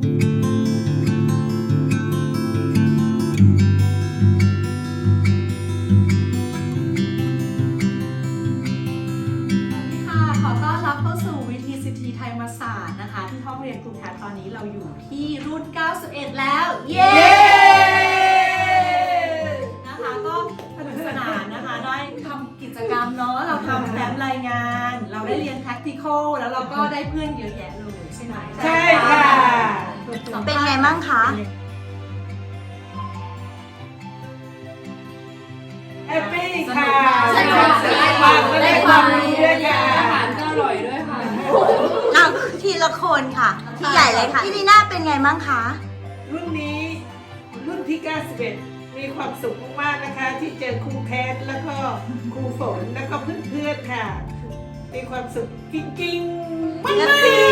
สวัสดีค่ะขอต้อนรับเข้าสู่วิธีสิทธิไทยมาศาสตร์นะคะ ที่ห้องเรียนครูแพทตอนนี้เราอยู่ที่รุ่น 91 แล้ว เย้ นะคะก็สนุกสนานนะคะ ได้ทำกิจกรรมเนาะเราทำแฟ้มรายงาน เราได้เรียน practical แล้วเราก็ได้เพื่อนเยอะแยะเลยใช่ไหม ใช่ค่ะ บ้างคะ แฮปปี้ค่ะใช่ค่ะได้ความได้ความรู้ด้วยค่ะ อาหารก็อร่อยด้วยค่ะ เอาทีละคนค่ะ ที่ใหญ่เลยค่ะพี่ลีน่าเป็นไงบ้างคะ รุ่นนี้รุ่นที่ 91 มีความสุขมากๆนะคะ ที่เจอครูแคทแล้วก็ครูฝนแล้วก็เพื่อนๆค่ะ มีความสุขจริงๆมากๆ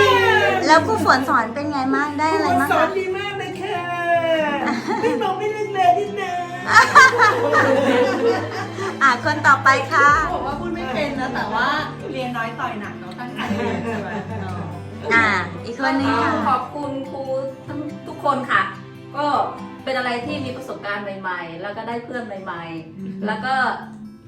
แล้วครูฝนสอนเป็นไงบ้างได้อะไรบ้างสอคะ นดีมากเลยค่ะ ไม่มองไม่ลึกเลยนี่นะอะคนต่อไปค่ะ บอกว่าพูดไม่เป็นนะแต่ว่าเรียนน้อยต่อยหนักเนาะตั้งใจเรียนใช่ไหมเนาะอะอีกคนนึงค่ะ ขอบคุณครูทั้งทุกคนค่ะ ก็เป็นอะไรที่มีประสบการณ์ใหม่ ๆ แล้วก็ได้เพื่อนใหม่ ๆ แล้วก็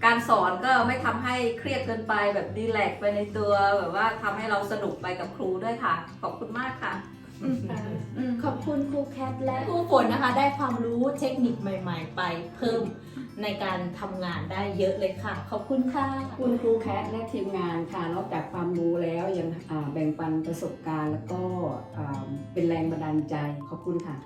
การสอนก็ไม่ทำให้เครียดเกินไปแบบดีแลกซ์ไปในตัวแบบว่าทำให้เราสนุกไปกับครูด้วยค่ะ ขอบคุณมากค่ะ ขอบคุณครูแคทและครูฝนนะคะ ได้ความรู้เทคนิคใหม่ ๆ ไปเพิ่มในการทำงานได้เยอะเลยค่ะ ขอบคุณค่ะ คุณครูแคทและทีมงานค่ะ นอกจากความรู้แล้วยังอ่าแบ่งปันประสบการณ์แล้วก็อ่า เป็นแรงบันดาลใจขอบคุณค่ะ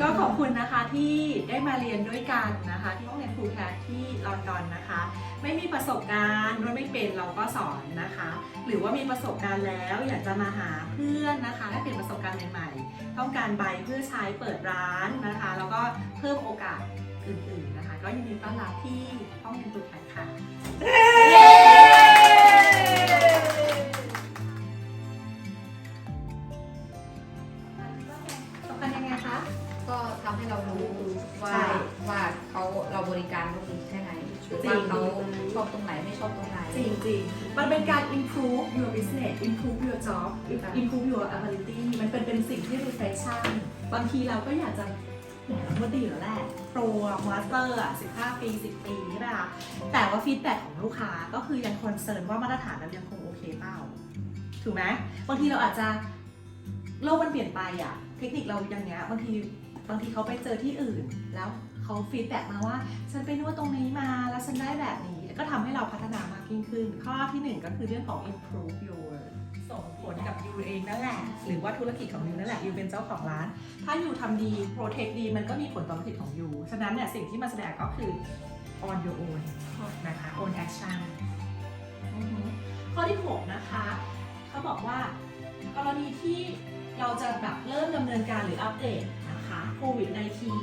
ก็ขอบคุณนะคะที่ได้มาเรียนด้วยกันนะคะ ที่ห้องเรียนครูแคทที่ลอนดอนนะคะ ไม่มีประสบการณ์ด้วยไม่เป็นเราก็สอนนะคะ หรือว่ามีประสบการณ์แล้วอยากจะมาหาเพื่อนนะคะได้เปลี่ยนประสบการณ์ใหม่ๆ ต้องการใบเพื่อใช้เปิดร้านนะคะ แล้วก็เพิ่มโอกาสอื่นๆนะคะ ก็ยินดีต้อนรับที่ห้องเรียนครูแคทค่ะ ให้เรารู้ว่าใช่ว่าเขาเราบริการเขาดีแค่ไหนหรือจริว่างเขาชอบตรงไหนไม่ชอบตรงไหน จริงๆมันเป็นการ improve your business improve your job improve your ability มันเป็นเป็นสิ่งที่ reflection บางทีเราก็อยากจะแหมเราก็ดีอยู่แล้วแหละโปรมาสเตอร์อะ15 ปี 10 ปีใช่ไหมคะแต่ว่าฟีดแบ็ของลูกค้าก็คือยังคอนเซิร์นว่ามาตรฐานเรายังคงโอเคเปล่า ถูกไหมบางทีเราอาจจะโลกมันเปลี่ยนไปอะ เทคนิคเราอย่างเงี้ยบางที บางทีเขาไปเจอที่อื่น แล้วเขาฟีดแบ็มาว่า ฉันไปนวดตรงนี้มาแล้วฉันได้แบบนี้ ก็ทำให้เราพัฒนามากยิ่งขึ้น ข้อที่หนึ่งก็คือเรื่องของ improve your ส่งผลกับยูเองนั่นแหละ หรือว่าธุรกิจของยูนั่นแหละยูเป็นเจ้าของร้าน ถ้ายูทำดี protect ดีมันก็มีผลต่อธุรกิจของยูฉะนั้นเนี่ยสิ่งที่มาแสดงก็คือ on your own นะคะ own action ข้อที่ 6 นะคะ เขาบอกว่ากรณีที่เราจะแบบเริ่มดำเนินการหรืออัปเดต โควิด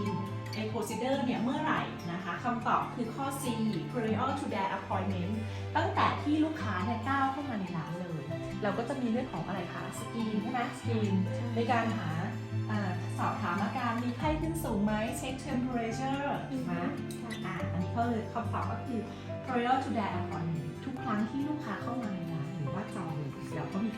-19 ใน procedure เนี่ยเมื่อไหร่นะคะคำตอบคือข้อ C prior to their appointment ตั้งแต่ที่ลูกค้าเนี่ยก้าวเข้ามาในร้านเลย เราก็จะมีเรื่องของอะไรคะสกรีนใช่ไหมสกรีนในการหาอ่าสอบถามอาการมีไข้ขึ้นสูงไหมเช็ค temperature ถูกไหมอ่าอันนี้ก็เลยคำตอบก็คือ prior to their appointment ทุกครั้งที่ลูกค้าเข้ามาในร้านหรือว่าจองเลยเราก็มี